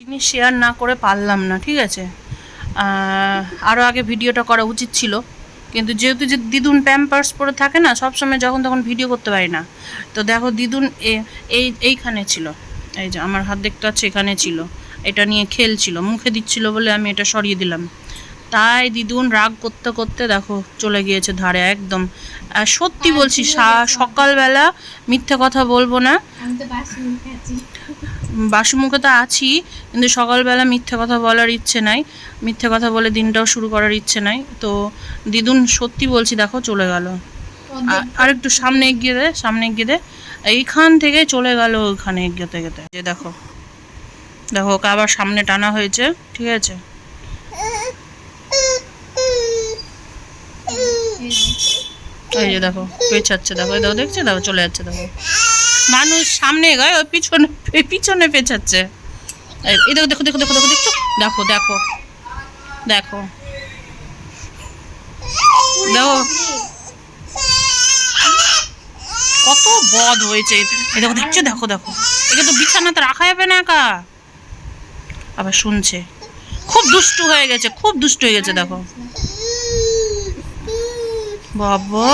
জিনিস শেয়ার না করে পারলাম না ঠিক আছে? আরও আগে ভিডিওটা করা উচিত ছিল। কিন্তু যেহেতু যে দিদুন প্যাম্পার্স পরে থাকে না সবসময় যখন তখন ভিডিও করতে পারি না। তো দেখো দিদুন এই এইখানে ছিল। এই যে আমার হাত দেখতে পাচ্ছ এখানে ছিল। এটা নিয়ে খেলছিল মুখে দিচ্ছিল বলে আমি এটা সরিয়ে দিলাম। তাই দিদুন রাগ করতে করতে দেখো চলে গিয়েছে ধারে একদম। সত্যি বলছি সা- সকালবেলা মিথ্যে কথা বলব না। আমি তো আছি কিন্তু সকালবেলা মিথ্যে কথা বলার ইচ্ছে নাই। মিথ্যে কথা বলে দিনটাও শুরু করার ইচ্ছে নাই। তো দিদুন সত্যি বলছি দেখো চলে গেল। আর একটু সামনে এগিয়ে দে সামনে এগিয়ে দে। এইখান থেকে চলে গেল ওখানে এগিয়েতে গেতে যে দেখো। দেখো ওকে আবার সামনে টানা হয়েছে ঠিক আছে? এই যে দেখো পেছাচ্ছে দেখো দেখো দেখছে? দেখো চলে যাচ্ছে দেখো। মানুষ সামনে এগায় ওই পিছনে পিছনে পেছাচ্ছে। এই দেখো দেখো দেখো দেখো দেখো দেখো দেখো দেখো। দেখো। কত বদ হয়েছে। এই দেখো, দেখছ, দেখো দেখো। একে তো বিছানাতে রাখা যাবে না একা। আবার শুনছে। খুব দুষ্টু হয়ে গেছে, খুব দুষ্টু হয়ে গেছে, দেখো। বাবা!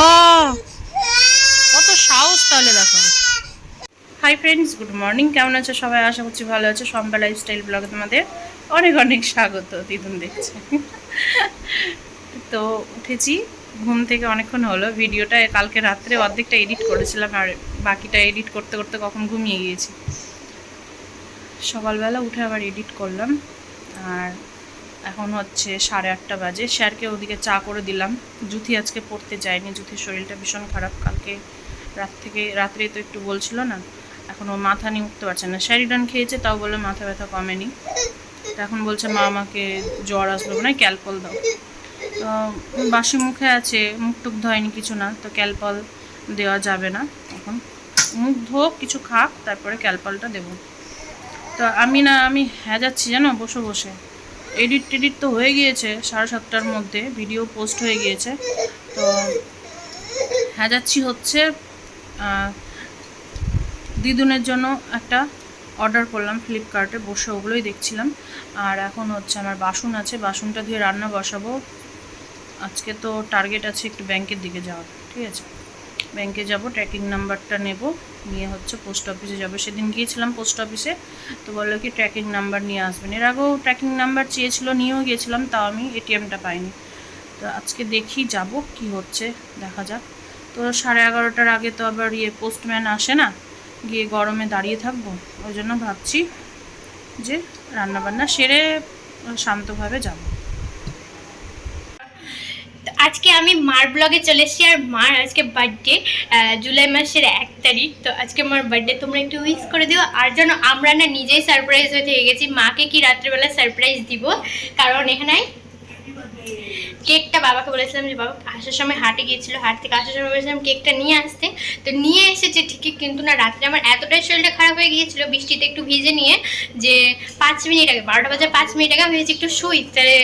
কত সাহস তাহলে, দেখো। হাই ফ্রেন্ডস গুড মর্নিং কেমন আছে সবাই? আশা করছি ভালো আছে। সম্পা লাইফস্টাইল ব্লগে তোমাদের অনেক অনেক স্বাগত, দিদুন দেখছে। তো উঠেছি, ঘুম থেকে অনেকক্ষণ হলো। ভিডিওটা কালকে রাত্রে অর্ধেকটা এডিট করেছিলাম আর বাকিটা এডিট করতে করতে কখন ঘুমিয়ে গিয়েছি। সকালবেলা উঠে আবার এডিট করলাম। আর এখন হচ্ছে সাড়ে আটটা বাজে। স্যারকে ওদিকে চা করে দিলাম। জুথি আজকে পড়তে যায়নি। জুথির শরীরটা ভীষণ খারাপ। কালকে রাত থেকে, রাত্রে তো একটু বলছিল না। এখন ও মাথা নিয়ে উঠতে পারছে না। স্যারিডান খেয়েছে, তাও বলে মাথা ব্যথা কমেনি। তো এখন বলছে, মা, আমাকে জ্বর আসলো না ক্যালপল দাও। তো, বাসি মুখে আছে, মুখ টুক ধয়নি কিছু না, তো ক্যালপল দেওয়া যাবে না এখন। মুখ ধোক, কিছু খাক, তারপরে ক্যালপলটা দেবো। তো আমি না, আমি হ্যাঁ যাচ্ছি জানো, বসে বসে। এডিট টেডিট তো হয়ে গিয়েছে, সাড়ে সাতটার মধ্যে ভিডিও পোস্ট হয়ে গিয়েছে। তো হ্যাঁ যাচ্ছি হচ্ছে দিদুনের জন্য একটা অর্ডার করলাম ফ্লিপকার্টে বসে ওগুলোই দেখছিলাম। আর এখন হচ্ছে আমার বাসন আছে, বাসনটা দিয়ে রান্না বসাবো। আজকে তো টার্গেট আছে একটু ব্যাংকের দিকে যাওয়ার, ঠিক আছে? ব্যাংকে যাব ট্র্যাকিং নাম্বারটা নেব, নিয়ে হচ্ছে পোস্ট অফিসে যাব। সেদিন গিয়েছিলাম পোস্ট অফিসে তো বলল কি ট্র্যাকিং নাম্বার নিয়ে আসবেন। এর আগেও ট্র্যাকিং নাম্বার চেয়েছিল, নিয়েও গিয়েছিলাম, তাও আমি এটিএমটা পাইনি। তো আজকে দেখি যাব, কি হচ্ছে, দেখা যাক। তো সাড়ে এগারোটার আগে তো আবার ইয়ে পোস্টম্যান আসে না গিয়ে গরমে দাঁড়িয়ে থাকব, ওই জন্য ভাবছি যে রান্নাবান্না সেরে শান্তভাবে যাব। আজকে আমি মার ব্লগে চলে এসেছি, আর মার আজকে বার্থডে জুলাই মাসের এক তারিখ। তো আজকে আমার বার্থডে তোমরা একটু উইশ করে দিও। আর যেন আমরা না নিজেই সারপ্রাইজ হয়ে থেকে গেছি, মাকে কি রাত্রেবেলা সারপ্রাইজ দিব? কারণ এখানে কেকটা বাবাকে বলেছিলাম যে, বাবা, আসার সময় হাটে গিয়েছিল, হাট থেকে আসার সময় বলেছিলাম কেকটা নিয়ে আসতে। তো নিয়ে এসেছে ঠিকই কিন্তু না, রাত্রে আমার এতটাই শরীরটা খারাপ হয়ে গিয়েছিল, বৃষ্টিতে একটু ভিজে নিয়ে যে পাঁচ মিনিট আগে, বারোটা বাজার পাঁচ মিনিট আগে আমি একটু শুই, তাহলে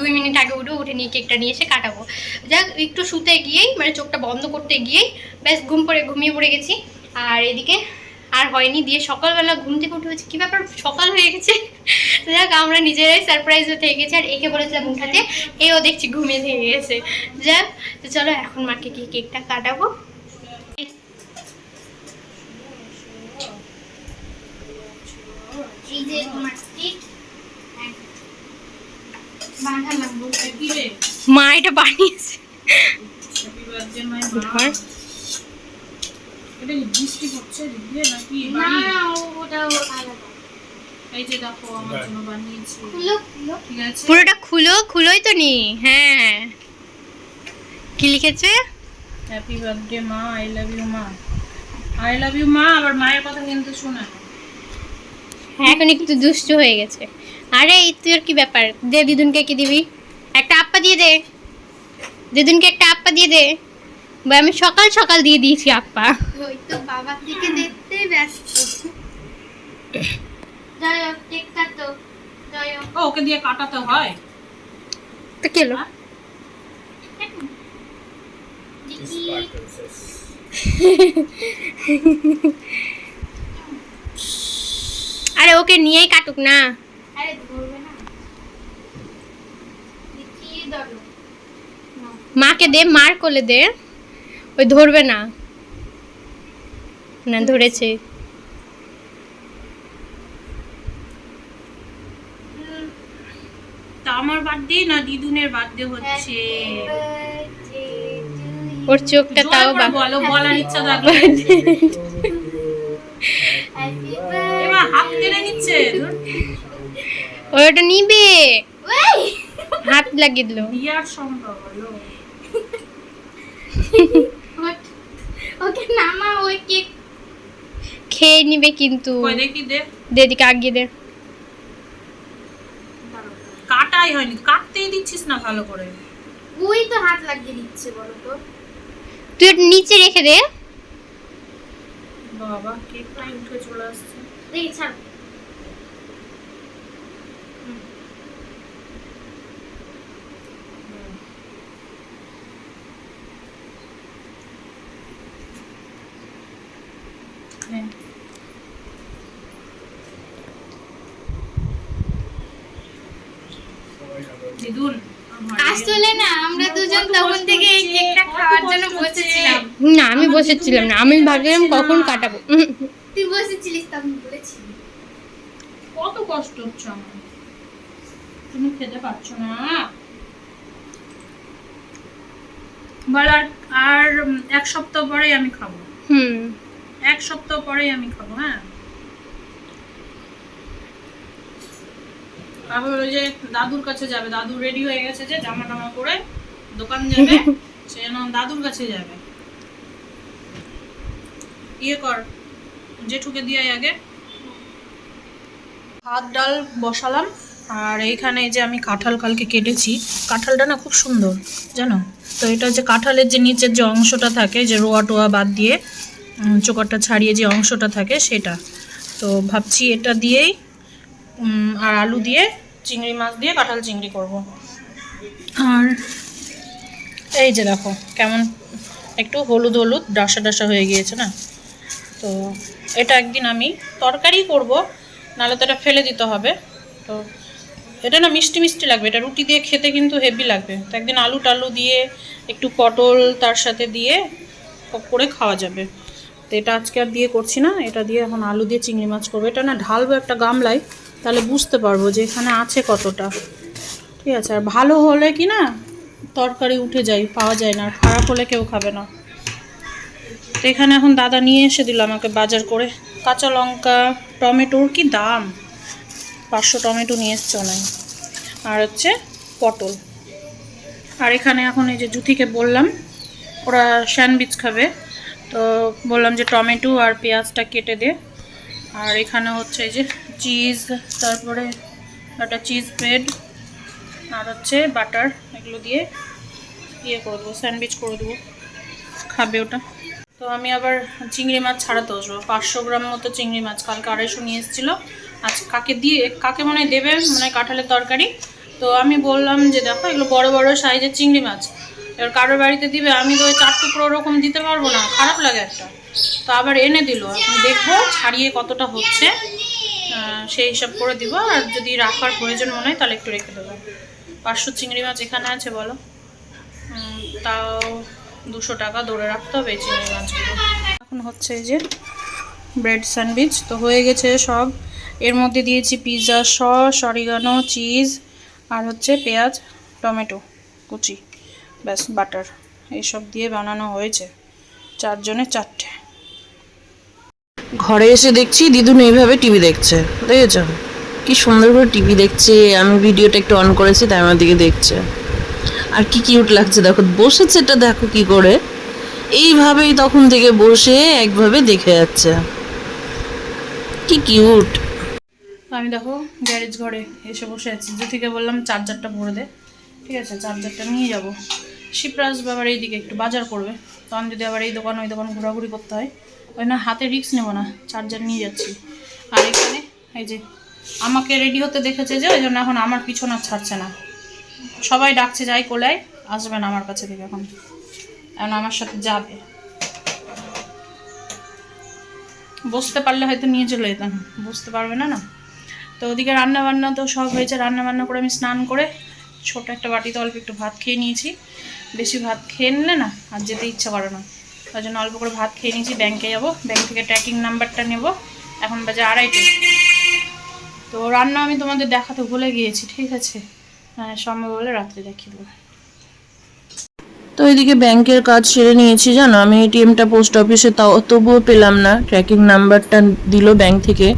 দুই মিনিট আগে উঠে উঠে নিয়ে কেকটা নিয়ে এসে কাটাবো। যাক, একটু শুতে গিয়েই মানে চোখটা বন্ধ করতে গিয়েই ব্যাস ঘুম পড়ে, ঘুমিয়ে পড়ে গেছি। আর এদিকে আর হয়নি, দিয়ে সকালবেলা ঘুম থেকে উঠে হচ্ছে কী ব্যাপার? সকাল হয়ে গেছে। যাক আমরা নিজেরাই সারপ্রাইজ থেকে গেছি আর একে বলেছিলাম উঠাতে এও দেখছি ঘুমিয়ে থেকে গেছে। যাক তো চলো এখন মাকে কি কেকটা কাটাবো। এই যে তোমার কেক মা এটা বানিয়েছে। ধর। এটা কি বৃষ্টি পড়ছে না ওটা আলাদা। এই যে দেখো আমার জন্য বানিয়েছি। খুলো খুলো। ঠিক আছে? পুরোটা খুলো খুলোই তো নি। হ্যাঁ কি লিখেছে? হ্যাপি বার্থডে মা আই লাভ ইউ মা। আই লাভ ইউ মা আবার মায়ের কথা কিন্তু শোনা। হ্যাঁ এখন একটু দুষ্ট হয়ে গেছে। আরে এই তোর কি ব্যাপার? দে দিদুনকে কি দিবি? একটা আপ্পা দিয়ে দে। দিদুনকে একটা আপ্পা দিয়ে দে। বা আমি সকাল সকাল দিয়ে দিয়েছি আপ্পা। ওই তো বাবার দিকে দেখতে ব্যস্ত। ওকে দিয়ে কাটাতে হয়? তো কেলো আরে ওকে নিয়েই কাটুক না। আরে ধরবে না। কি ধরো। মাকে দে মার কোলে দে। ওই ধরবে না। না ধরেছে তা আমার বার্থডে না দিদুনের বার্থডে হচ্ছে? ওর চোখটা তাও। বলো বলার ইচ্ছা থাকলে। এবার হাত টেনে নিচ্ছে। ও ওটা নিবে। হাত লাগিয়ে দিল। বিয়ার সম্ভব হলো। ওকে নামা ওই কেক। খেয়ে নিবে কিন্তু। দেখি দে দে? আগিয়ে দে। কাটাই হয়নি। কাটতেই দিচ্ছিস না ভালো করে। ওই তো হাত লাগিয়ে দিচ্ছে বলো তো তুই নিচে রেখে দে। বাবা কেকটাই উঠে চলে আসছে? দেখি ছাড়। নে। দিদুন আসলে না আমরা দুজন তখন থেকে এই কেকটা খাওয়ার জন্য বসেছিলাম। না আমি বসেছিলাম না আমি ভাবছিলাম কখন কাটাবো। তুই বসেছিলিস তখন বলেছিলি। কত কষ্ট হচ্ছে আমার। তুমি খেতে পারছ না। বল আর আর এক সপ্তাহ পরেই আমি খাব। হুম। এক সপ্তাহ পরেই আমি খাব হ্যাঁ? আবার ওই যে দাদুর কাছে যাবে। দাদু রেডি হয়ে গেছে যে জামা টামা পরে দোকান যাবে। সে যেন দাদুর কাছে যাবে। ইয়ে কর জেঠুকে দিয়ে আগে। ভাত ডাল বসালাম। আর এইখানে যে আমি কাঁঠাল কালকে কেটেছি। কাঁঠালটা না খুব সুন্দর জানো? তো এটা যে কাঁঠালের যে নিচের যে অংশটা থাকে যে রোয়া টোয়া বাদ দিয়ে চোকরটা ছাড়িয়ে যে অংশটা থাকে সেটা। তো ভাবছি এটা দিয়েই আর আলু দিয়ে চিংড়ি মাছ দিয়ে কাঁঠাল চিংড়ি করব। আর এই যে দেখো কেমন একটু হলুদ হলুদ ডাসা ডাসা হয়ে গিয়েছে না? তো এটা একদিন আমি তরকারি করব নাহলে তো এটা ফেলে দিতে হবে। তো এটা না মিষ্টি মিষ্টি লাগবে এটা রুটি দিয়ে খেতে কিন্তু হেভি লাগবে। তো একদিন আলু টালু দিয়ে একটু পটল তার সাথে দিয়ে করে খাওয়া যাবে। তো এটা আজকে আর দিয়ে করছি না এটা দিয়ে এখন আলু দিয়ে চিংড়ি মাছ করব। এটা না ঢালবো একটা গামলায় তাহলে বুঝতে পারব যে এখানে আছে কতটা। ঠিক আছে, আর ভালো হলে কি না, তরকারি উঠে যায়, পাওয়া যায় না, আর খারাপ হলে কেউ খাবে না। তো এখানে এখন দাদা নিয়ে এসে দিল আমাকে বাজার করে। কাঁচা লঙ্কা, টমেটোর কি দাম? পাঁচশো টমেটো নিয়ে এসছে অনেক আর হচ্ছে পটল। আর এখানে এখন এই যে জুথিকে বললাম, ওরা স্যান্ডউইচ খাবে। তো বললাম যে টমেটো আর পেঁয়াজটা কেটে দে। আর এখানে হচ্ছে এই যে চিজ তারপরে একটা চিজ ব্রেড আর হচ্ছে বাটার এগুলো দিয়ে ইয়ে করে দেবো স্যান্ডউইচ করে দেবো। খাবে ওটা। তো আমি আবার চিংড়ি মাছ ছাড়াতে আসব। পাঁচশো গ্রাম মতো চিংড়ি মাছ কালকে আড়াইশো নিয়ে এসেছিল। আজ কাকে দিয়ে, কাকে মনে দেবে? মানে কাঁঠালের তরকারি। তো আমি বললাম যে, দেখো, এগুলো বড় বড় সাইজের চিংড়ি মাছ। এবার কারোর বাড়িতে দিবে, আমি তো ওই চার টুকরো ওরকম দিতে পারব না। খারাপ লাগে একটা। তো আবার এনে দিল। এখন দেখব, ছাড়িয়ে কতটা হচ্ছে। সেই হিসাব করে দিব। আর যদি রাখার প্রয়োজন মনে হয়, তাহলে একটু রেখে দেবো। পাঁচশো চিংড়ি মাছ এখানে আছে, বলো। তাও দুশো টাকা ধরে রাখতে হবে এই চিংড়ি মাছগুলো। এখন হচ্ছে এই যে ব্রেড স্যান্ডউইচ। তো হয়ে গেছে সব। এর মধ্যে দিয়েছি পিৎজা সস, অরিগানো, চিজ, আর হচ্ছে পেঁয়াজ, টমেটো, কুচি, ব্যাস, বাটার। এইসব দিয়ে বানানো হয়েছে। চারজনে চারটে। ঘরে এসে দেখছি দিদুন এইভাবে টিভি দেখছে, দেখেছ? কি সুন্দর করে টিভি দেখছে, আমি ভিডিওটা একটু অন করেছি, তাই আমার দিকে দেখছে। আর কি কিউট লাগছে, দেখো বসেছে এটা দেখো কি করে। এইভাবেই তখন থেকে বসে একভাবে দেখে যাচ্ছে। কি কিউট আমি দেখো গ্যারেজ ঘরে এসে বসে আছি। থেকে বললাম চার্জারটা ভরে দে। ঠিক আছে চার্জারটা নিয়ে যাব। শিপ্রা বাবার এইদিকে একটু বাজার করবে। তখন যদি আবার এই দোকান, ওই দোকান ঘোরাঘুরি করতে হয় ওই না, হাতে রিস্ক নেব না, চার্জার নিয়ে যাচ্ছি। আর এখানে, এই যে, আমাকে রেডি হতে দেখেছে যে, ওই জন্য এখন আমার পিছন ছাড়ছে না। সবাই ডাকছে, যাই কোলায়, আসবে না আমার কাছে থেকে এখন। এখন আমার সাথে যাবে। বসতে পারলে হয়তো নিয়ে চলে যেতাম, বুঝতে পারবে না না? তো ওদিকে রান্না বান্না তো সব হয়েছে রান্না বান্না করে আমি স্নান করে ছোট একটা বাটিতে অল্প একটু ভাত খেয়ে নিয়েছি। বেশি ভাত খেয়ে নিলে না, আর যেতে ইচ্ছা করে না। তার জন্য অল্প করে ভাত খেয়ে নিয়েছি ব্যাংকে যাব। ব্যাংক থেকে ট্র্যাকিং নাম্বারটা নেব। এখন বাজে আড়াইটে। তো রান্না আমি তোমাদের দেখাতে ভুলে গিয়েছি, ঠিক আছে? হ্যাঁ সম্ভব হলে রাত্রে দেখিয়ে দেবো। তো এদিকে ব্যাংকের কাজ সেরে নিয়েছি, জানো? আমি এটিএমটা পোস্ট অফিসে তাও তবুও পেলাম না। ট্র্যাকিং নাম্বারটা দিল ব্যাংক থেকে।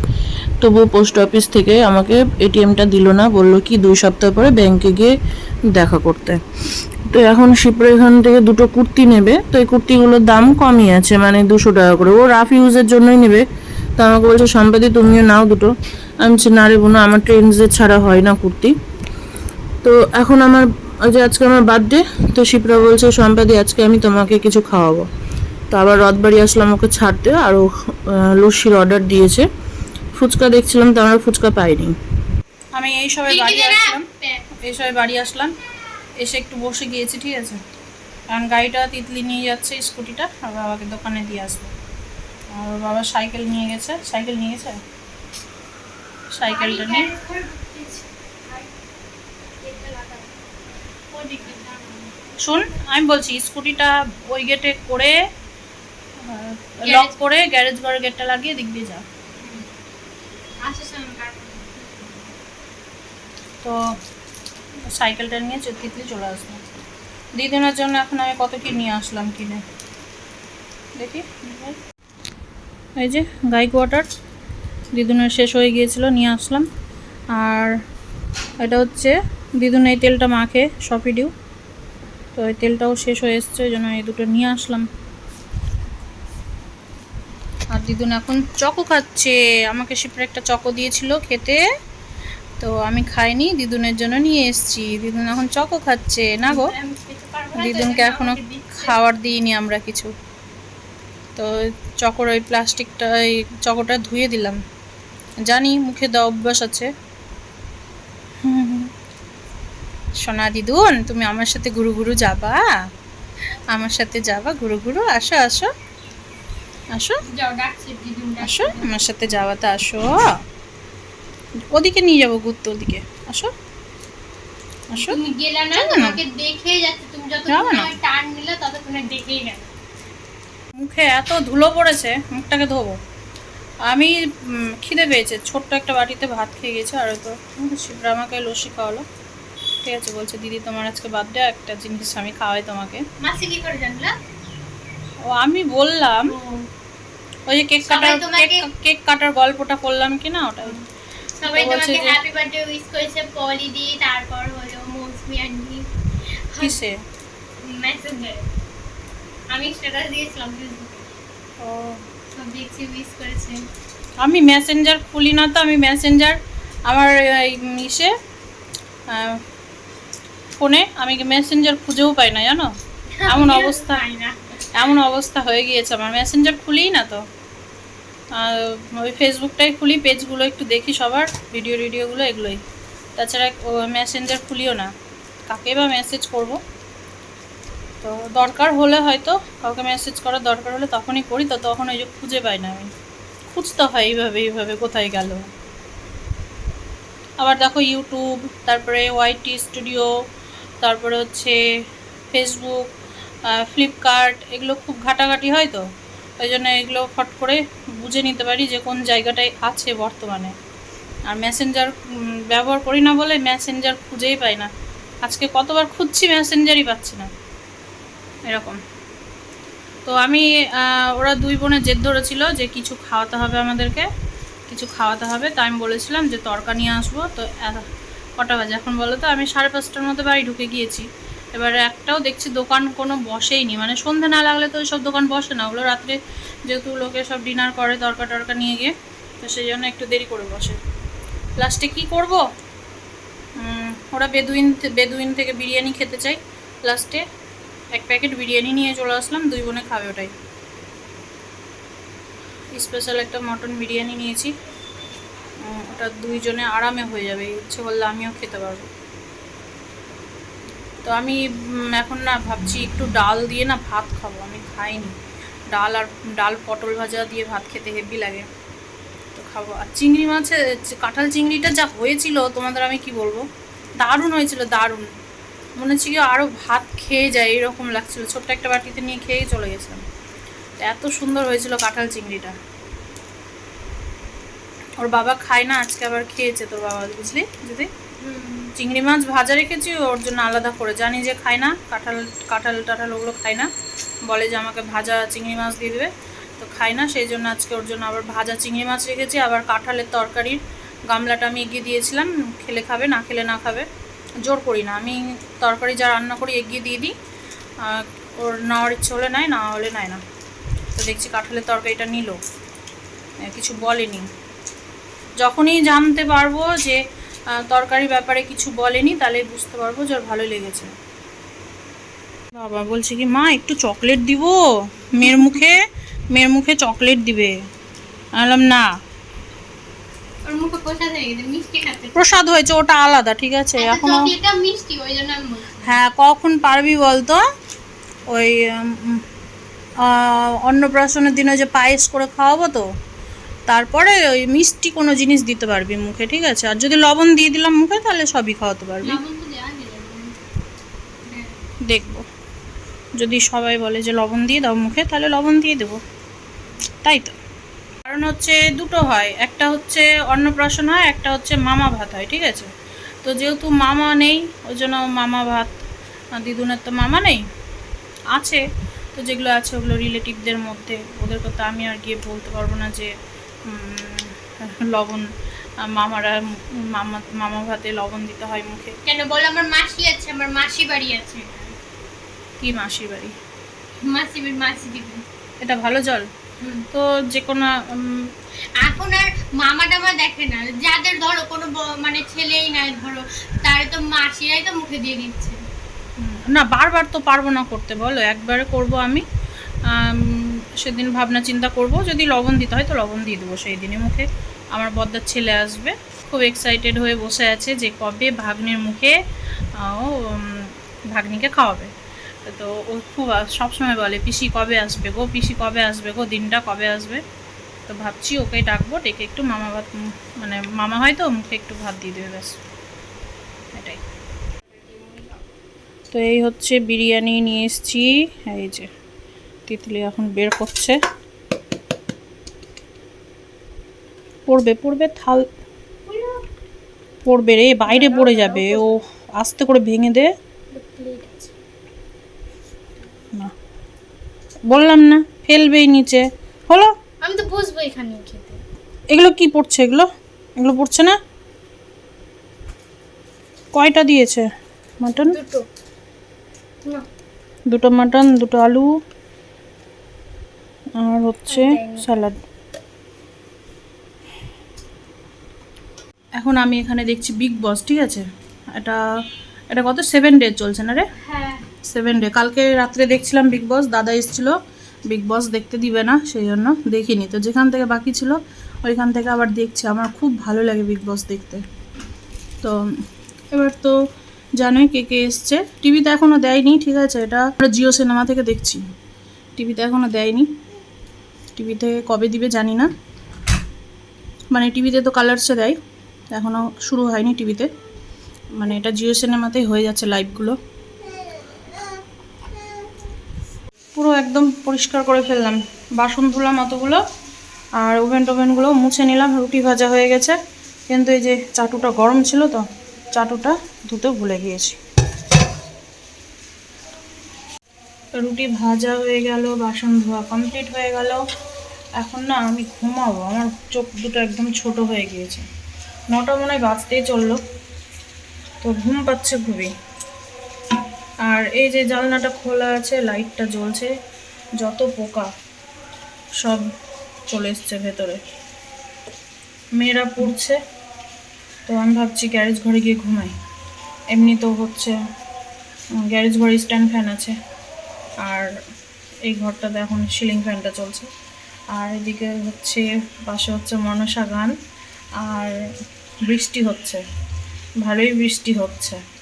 তবুও পোস্ট অফিস থেকে আমাকে এটিএমটা দিল না, বলল কি দুই সপ্তাহ পরে ব্যাংকে গিয়ে দেখা করতে। তো এখন শিপ্রা এখান থেকে দুটো কুর্তি নেবে, তো এই কুর্তিগুলোর দাম কমই আছে মানে দুশো টাকা করে। ও রাফ ইউজের জন্যই নেবে। তো আমাকে বলছে, সম্পাদি, তুমিও নাও দুটো। আমি বলছি, না রে বোনো, আমার ট্রেন্ডসের ছাড়া হয় না কুর্তি। তো এখন আমার, ওই যে আজকে আমার বার্থডে তো শিপ্রা বলছে, সম্পাদি, আজকে আমি তোমাকে কিছু খাওয়াবো। তো আবার রথবাড়ি আসলাম ওকে ছাড়তে, আর ও লস্যির অর্ডার দিয়েছে। ফুচকা দেখছিলাম তো আমরা ফুচকা পাইনি। আমি এই সবে বাড়ি আসলাম। এই সবাই বাড়ি আসলাম। এসে একটু বসে গিয়েছি ঠিক আছে? কারণ গাড়িটা তিতলি নিয়ে যাচ্ছে স্কুটিটা। আর বাবাকে দোকানে দিয়ে আসব। আর বাবা সাইকেল নিয়ে গেছে। সাইকেল নিয়ে? গেছে সাইকেলটা নিয়ে শুন আমি বলছি স্কুটিটা ওই গেটে করে লক করে গ্যারেজ ঘরের গেটটা লাগিয়ে দিক দিয়ে যা। তো সাইকেলটা নিয়ে তিতলি চলে আসব দিদিনের জন্য এখন আমি কত কি নিয়ে আসলাম কিনে। দেখি। এই যে গাইক ওয়াটার। দিদুনের শেষ হয়ে গিয়েছিল, নিয়ে আসলাম। আর এটা হচ্ছে দিদুন এই তেলটা মাখে, সপিডিউ। তো এই তেলটাও শেষ হয়ে এসছে ওই জন্য এই দুটো নিয়ে আসলাম। দিদুন এখন চকো খাচ্ছে। আমাকে শিপরে একটা চকো দিয়েছিল খেতে। তো আমি খাইনি দিদুনের জন্য নিয়ে এসেছি। দিদুন এখন চকো খাচ্ছে। না গো দিদুনকে এখনও খাওয়ার দিইনি আমরা কিছু। তো চকোর ওই প্লাস্টিকটা এই চকোটা ধুয়ে দিলাম। জানি মুখে দেওয়া অভ্যাস আছে। সোনা দিদুন তুমি আমার সাথে গুরু গুরু যাবা? আমার সাথে যাবা গুরু গুরু আসো আসো। আসো। আসো আমার সাথে যাওয়া তো আসো। ওদিকে নিয়ে যাব ঘুরতে ওদিকে। আসো। আসো। তুমি গেলে না তোমাকে দেখেই যাচ্ছে। তুমি যত যাব নিলে তত দেখেই গেল মুখে এত ধুলো পড়েছে মুখটাকে ধোবো। আমি খিদে পেয়েছে। ছোট্ট একটা বাটিতে ভাত খেয়ে গেছে আর তো শিবরা আমাকে লস্যি খাওয়ালো। ঠিক আছে বলছে দিদি তোমার আজকে বার্থডে একটা জিনিস আমি খাওয়াই তোমাকে। মাসি কি করে জানলা? ও আমি বললাম ওই যে কেক কাটার কেক কেক কাটার গল্পটা করলাম কি না ওটাই সবাই তোমাকে হ্যাপি বার্থডে উইশ করেছে পলি দি তারপর হলো মৌসুমি আন্টি। কিসে? মেসেঞ্জার। আমি স্ট্যাটাস দিয়েছিলাম ও। সব দেখছি উইশ করেছে। আমি মেসেঞ্জার খুলি না তো আমি মেসেঞ্জার আমার ইসে ফোনে আমি মেসেঞ্জার খুঁজেও পাই না জানো? এমন অবস্থা। এমন অবস্থা হয়ে গিয়েছে, আমার মেসেঞ্জার খুলিই না তো। ওই ফেসবুকটাই খুলি পেজগুলো একটু দেখি সবার ভিডিও টিডিওগুলো এগুলোই। তাছাড়া মেসেঞ্জার খুলিও না। কাকে বা মেসেজ করব? তো দরকার হলে হয়তো, কাউকে মেসেজ করার দরকার হলে তখনই করি, তো তখন ওই যে খুঁজে পাই না আমি। খুঁজতে হয় এইভাবে এইভাবে কোথায় গেল। আবার দেখো ইউটিউব তারপরে ওয়াইটি স্টুডিও তারপরে হচ্ছে ফেসবুক ফ্লিপকার্ট এগুলো খুব ঘাটাঘাটি হয় তো, ওই জন্য এগুলো ফট করে বুঝে নিতে পারি যে কোন জায়গাটায় আছে বর্তমানে। আর মেসেঞ্জার ব্যবহার করি না বলে মেসেঞ্জার খুঁজেই পাই না। আজকে কতবার খুঁজছি মেসেঞ্জারই পাচ্ছি না, এরকম। তো আমি ওরা দুই বোনে জেদ ধরেছিল যে কিছু খাওয়াতে হবে আমাদেরকে, কিছু খাওয়াতে হবে। তাই আমি বলেছিলাম যে তরকা নিয়ে আসব। তো কটা বাজে? এখন বলো তো, আমি সাড়ে পাঁচটার মধ্যে বাড়ি ঢুকে গিয়েছি। এবারে একটাও দেখছি দোকান কোনো বসেইনি মানে সন্ধে না লাগলে তো সব দোকান বসে না। ওগুলো রাত্রে যেহেতু লোকে সব ডিনার করে, তরকা টরকা নিয়ে গিয়ে, তো সেই জন্য একটু দেরি করে বসে। লাস্টে কি করব? ওরা বেদুইন বেদুইন থেকে বিরিয়ানি খেতে চাই। লাস্টে এক প্যাকেট বিরিয়ানি নিয়ে চলে আসলাম, দুই বোনে খাবে ওটাই। স্পেশাল একটা মটন বিরিয়ানি নিয়েছি। ওটা দুইজনে আরামে হয়ে যাবে। ইচ্ছে করলে আমিও খেতে পারব। তো আমি এখন না ভাবছি একটু ডাল দিয়ে না ভাত খাব, আমি খাইনি। ডাল আর, ডাল পটল ভাজা দিয়ে ভাত খেতে হেভি লাগে। তো খাব। আর চিংড়ি মাছের কাঁঠাল চিংড়িটা যা হয়েছিল, তোমাদের আমি কি বলব? দারুণ হয়েছিল, দারুণ। মনে হচ্ছে কি আরও ভাত খেয়ে যায়, এরকম লাগছিল। ছোট্ট একটা বাটিতে নিয়ে খেয়েই চলে গেছিলাম। এত সুন্দর হয়েছিল কাঁঠাল চিংড়িটা। ওর বাবা খায় না, আজকে আবার খেয়েছে তোর বাবা, বুঝলি, যদি? চিংড়ি মাছ ভাজা রেখেছি, ওর জন্য আলাদা করে। জানি যে খায় না, কাঁঠাল কাঁঠাল টাঠাল ওগুলো খায় না। বলে যে আমাকে ভাজা চিংড়ি মাছ দিয়ে দেবে, তো খায় না। সেই জন্য আজকে ওর জন্য আবার ভাজা চিংড়ি মাছ রেখেছি, আবার কাঁঠালের তরকারির গামলাটা আমি এগিয়ে দিয়েছিলাম, খেলে খাবে, না খেলে না খাবে। জোর করি না, আমি তরকারি যা রান্না করি এগিয়ে দিয়ে দিই ওর নেওয়ার ইচ্ছে হলে নেয়, না হলে নেয় না। তো দেখছি কাঁঠালের তরকারিটা নিল। কিছু বলেনি। যখনই জানতে পারব যে তরকারি ব্যাপারে কিছু বলেনি তাহলে বুঝতে পারব যে ওর ভালো লেগেছে। বাবা বলছে কি মা একটু চকলেট দিব? মেয়ের মুখে মেয়ের মুখে চকলেট দিবে। আমি বললাম না। প্রসাদ হয়ে হয়েছে ওটা আলাদা ঠিক আছে? এখনও আমি বলছি। হ্যাঁ কখন পারবি বলতো? ওই অন্নপ্রাশনের দিনে যে পায়েস করে খাওয়াবো তো? তারপরে ওই মিষ্টি কোনো জিনিস দিতে পারবি মুখে ঠিক আছে? আর যদি লবণ দিয়ে দিলাম মুখে তাহলে সবই খাওয়াতে পারবি। দেখব। যদি সবাই বলে যে লবণ দিয়ে দাও মুখে তাহলে লবণ দিয়ে দেবো। তাই তো। কারণ হচ্ছে দুটো হয়। একটা হচ্ছে অন্নপ্রাশন হয় একটা হচ্ছে মামা ভাত হয় ঠিক আছে? তো যেহেতু মামা নেই ওই জন্য মামা ভাত দিদুনের তো মামা নেই আছে। তো যেগুলো আছে ওগুলো রিলেটিভদের মধ্যে ওদের কথা আমি আর গিয়ে বলতে পারব না যে লবণ মামারা মামা মামা ভাতে লবণ দিতে হয় মুখে। কেন বল আমার মাসি আছে আমার মাসি বাড়ি আছে। কি মাসির বাড়ি? মাসি মাসি দিবে। এটা ভালো জল? তো যে কোনো এখন আর মামা টামা দেখে না। যাদের ধরো কোনো মানে ছেলেই নাই ধরো তার তো মাসিরাই তো মুখে দিয়ে দিচ্ছে। না বারবার তো পারব না করতে বলো। একবারে করব আম, সেদিন ভাবনা চিন্তা করব। যদি লবণ দিতে হয় তো লবণ দিয়ে দেবো সেই দিনে মুখে। আমার বদ্দার ছেলে আসবে, খুব এক্সাইটেড হয়ে বসে আছে যে কবে ভাগ্নের মুখে ও ভাগ্নিকে খাওয়াবে। তো ও খুব সবসময় বলে, পিসি কবে আসবে গো? পিসি কবে আসবে গো? দিনটা কবে আসবে? তো ভাবছি ওকে ডাকবো, ডেকে একটু মামা ভাত মানে মামা হয় তো, মুখে একটু ভাত দিয়ে দেবে ব্যাস। এটাই। তো এই হচ্ছে বিরিয়ানি নিয়ে এসেছি, এই যে। তিতলি এখন বের করছে। পড়বে পড়বে থাল পড়বে রে বাইরে পড়ে যাবে। ও আস্তে করে ভেঙে দে। না। বললাম না ফেলবেই নিচে। হলো? আমি তো বসবো এখানে খেতে। এগুলো কি পড়ছে এগুলো? এগুলো পড়ছে না? কয়টা দিয়েছে? মাটন? দুটো। দুটো মাটন দুটো আলু। আর হচ্ছে স্যালাড এখন আমি এখানে দেখছি বিগ বস ঠিক আছে? এটা এটা কত? সেভেন ডে চলছে না রে? হ্যাঁ। সেভেন ডে কালকে রাত্রে দেখছিলাম বিগ বস দাদা এসেছিল। বিগ বস দেখতে দিবে না সেই জন্য দেখিনি। তো যেখান থেকে বাকি ছিল ওইখান থেকে আবার দেখছি। আমার খুব ভালো লাগে বিগ বস দেখতে। তো এবার তো জানোই কে কে এসছে। টিভিতে এখনও দেয়নি ঠিক আছে? এটা আমরা জিও সিনেমা থেকে দেখছি। টিভিতে এখনও দেয়নি। টিভিতে কবে দিবে জানি না। মানে টিভিতে তো কালার্সে দেয় এখনও শুরু হয়নি টিভিতে মানে এটা জিও সিনেমাতেই হয়ে যাচ্ছে লাইভগুলো পুরো একদম পরিষ্কার করে ফেললাম। বাসন ধুলাম অতগুলো আর ওভেন টোভেনগুলো মুছে নিলাম, রুটি ভাজা হয়ে গেছে। কিন্তু এই যে চাটুটা গরম ছিল তো, চাটুটা ধুতে ভুলে গিয়েছি। রুটি ভাজা হয়ে গেল, বাসন ধোয়া কমপ্লিট হয়ে গেল। এখন না আমি ঘুমাবো, আমার চোখ দুটো একদম ছোট হয়ে গিয়েছে। নটা মনে হয় বাজতেই চলল, তো ঘুম পাচ্ছে খুবই। আর এই যে জানলাটা খোলা আছে, লাইটটা জ্বলছে, যত পোকা সব চলে এসছে ভেতরে। মেয়েরা পড়ছে, তো আমি ভাবছি গ্যারেজ ঘরে গিয়ে ঘুমাই। এমনি তো হচ্ছে গ্যারেজ ঘরে স্ট্যান্ড ফ্যান আছে। আর এই ঘরটাতে এখন সিলিং ফ্যানটা চলছে। আর এদিকে হচ্ছে, পাশে হচ্ছে মনসা গান, আর বৃষ্টি হচ্ছে। ভালোই বৃষ্টি হচ্ছে।